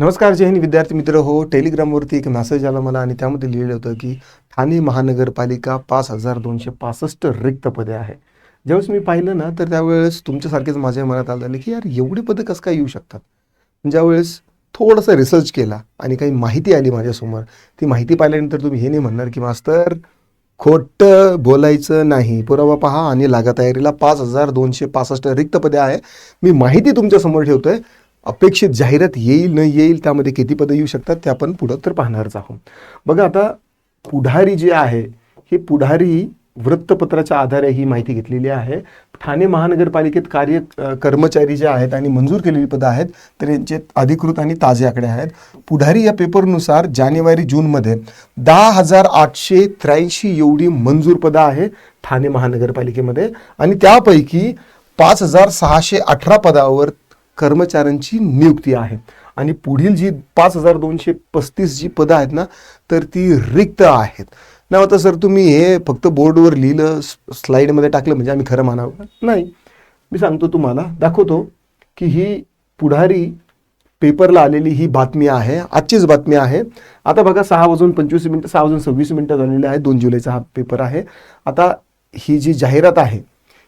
नमस्कार जय हिंद विद्यार्थी मित्र. हो टेलिग्रामवरती एक मेसेज आला मला आणि त्यामध्ये लिहिलं होतं की ठाणे महानगरपालिका पाच हजार दोनशे पासष्ट रिक्त पदे आहे. ज्यावेळेस मी पाहिलं ना तर त्यावेळेस तुमच्यासारखेच माझ्या मनात आलं की यार एवढी पदं कसं काय येऊ शकतात? ज्यावेळेस थोडंसं रिसर्च केला आणि काही माहिती आली माझ्यासमोर ती माहिती पाहिल्यानंतर तुम्ही हे नाही म्हणणार की मास्तर खोटं बोलायचं नाही. पुरावा पहा आणि लागा तयारीला पाच हजार दोनशे पासष्ट रिक्त पदे आहे. मी माहिती तुमच्यासमोर ठेवतोय. अपेक्षित जाहिरात येईल न येईल त्यामध्ये किती पदं येऊ शकतात ते आपण पुढं तर पाहणारच आहोत. बघा आता पुढारी जे आहे हे पुढारी वृत्तपत्राच्या आधारे ही माहिती घेतलेली आहे. ठाणे महानगरपालिकेत कार्य कर्मचारी जे आहेत आणि मंजूर केलेली पदं आहेत तर यांचे अधिकृत आणि ताजे आकडे आहेत. पुढारी या पेपरनुसार जानेवारी जूनमध्ये दहा हजार आठशे त्र्याऐंशी एवढी मंजूर पदं आहे ठाणे महानगरपालिकेमध्ये. आणि त्यापैकी पाच हजार सहाशे अठरा पदावर कर्मचाऱ्यांची नियुक्ती आहे. आणि पुढील जी पाच हजार दोनशे पस्तीस जी पदं आहेत ना तर ती रिक्त आहेत. ना आता सर तुम्ही हे फक्त बोर्डवर लिहिलं स्लाईडमध्ये टाकलं म्हणजे आम्ही खरं मानावं नाही. मी सांगतो तुम्हाला दाखवतो की ही पुढारी पेपरला आलेली ही बातमी आहे आजचीच बातमी आहे. आता बघा सहा वाजून पंचवीस मिनिटं सहा वाजून सव्वीस मिनिटं झालेले आहे दोन जुलैचा हा पेपर आहे. आता ही जी जाहिरात आहे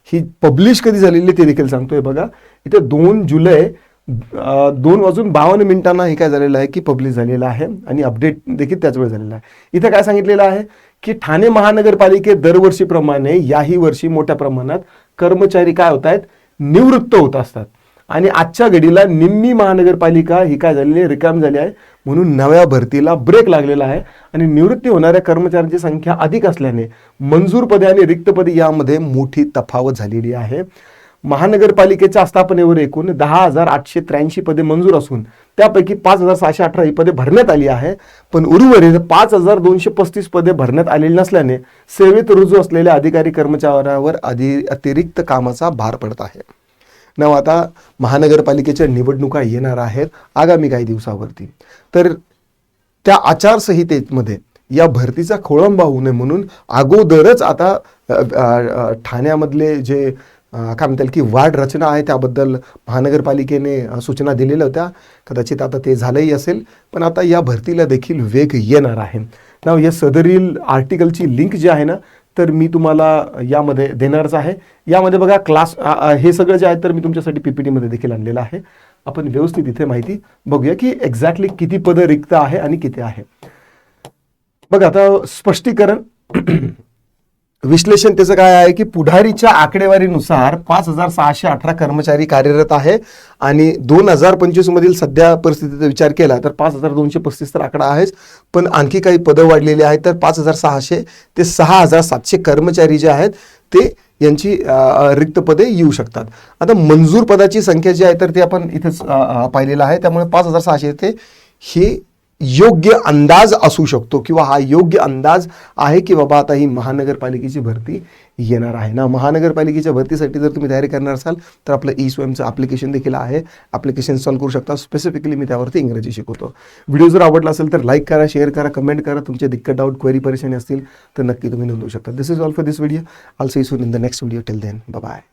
ही पब्लिश कधी झालेली आहे ते देखील सांगतोय बघा. इथे दोन जुलै दोन वाजून बावन्न मिनिटांना हे काय झालेलं आहे की पब्लिश झालेलं आहे आणि अपडेट देखील त्याच वेळी झालेला आहे. इथे काय सांगितलेलं आहे की ठाणे महानगरपालिकेत दरवर्षीप्रमाणे याही वर्षी मोठ्या प्रमाणात कर्मचारी काय होत आहेत? निवृत्त होत असतात. आणि आजच्या घडीला निम्मी महानगरपालिका ही काय झालेली आहे? रिकाम झाली आहे. म्हणून नव्या भरतीला ब्रेक लागलेला आहे आणि निवृत्ती होणाऱ्या कर्मचाऱ्यांची संख्या अधिक असल्याने मंजूर पदे आणि रिक्त पदे यामध्ये मोठी तफावत झालेली आहे. महानगरपालिकेच्या स्थापनेवर एकूण दहा हजार आठशे त्र्याऐंशी पदे मंजूर असून त्यापैकी पाच हजार सहाशे अठरा ही पदे भरण्यात आली आहे. पण उर्वरित पाच हजार दोनशे पस्तीस पदे भरण्यात आलेली नसल्याने सेवेत रुजू असलेल्या अधिकारी कर्मचाऱ्यावर अधि अतिरिक्त कामाचा भार पडत आहे. ना आता महानगरपालिकेच्या निवडणुका येणार आहेत आगामी काही दिवसावरती. तर त्या आचारसंहितेमध्ये या भरतीचा खोळंबा होऊ नये म्हणून अगोदरच आता ठाण्यामधले जे काय म्हणता येईल की वार्ड रचना आहे त्याबद्दल महानगरपालिकेने सूचना दिलेल्या होत्या. कदाचित आता ते झालंही असेल पण आता या भरतीला देखील वेग येणार आहे. ना या सदरील आर्टिकलची लिंक जी आहे ना तर मी तुम्हाला यामध्ये देणारच आहे. यामध्ये बघा क्लास हे सगळं जे आहे तर मी तुमच्यासाठी पीपीटीमध्ये देखील आणलेलं आहे. आपण व्यवस्थित इथे माहिती बघूया की एक्झॅक्टली किती पदं रिक्त आहे आणि किती आहे. बघा आता स्पष्टीकरण. विश्लेषण त्याचं काय आहे की पुढारीच्या आकडेवारीनुसार पाच हजार सहाशे अठरा कर्मचारी कार्यरत आहे आणि दोन हजार पंचवीस मधील सध्या परिस्थितीचा विचार केला तर पाच हजार दोनशे पस्तीस तर आकडा आहेच पण आणखी काही पदं वाढलेली आहेत तर पाच हजार सहाशे ते सहा हजार सातशे कर्मचारी जे आहेत ते यांची रिक्त पदे येऊ शकतात. आता मंजूर पदाची संख्या जी आहे तर ती आपण इथेच पाहिलेलं आहे. त्यामुळे पाच हजार सहाशे ते हे योग्य अंदाज असू शकतो किंवा हा योग्य अंदाज आहे की बाबा आता ही महानगरपालिकेची भरती येणार आहे. ना महानगरपालिकेच्या भरतीसाठी जर तुम्ही तयारी करणार असाल तर आपलं ई स्वयंचं ॲप्लिकेशन देखील आहे. ॲप्लिकेशन सॉल्व करू शकता. स्पेसिफिकली मी त्यावरती इंग्रजी शिकवतो. व्हिडिओ जर आवडला असेल तर लाईक करा शेअर करा कमेंट करा. तुमचे दिक्कत डाऊट क्वेरी परेशानी असतील तर नक्की तुम्ही नोंदवू शकता. This is all for this video also see you in the next video till then bye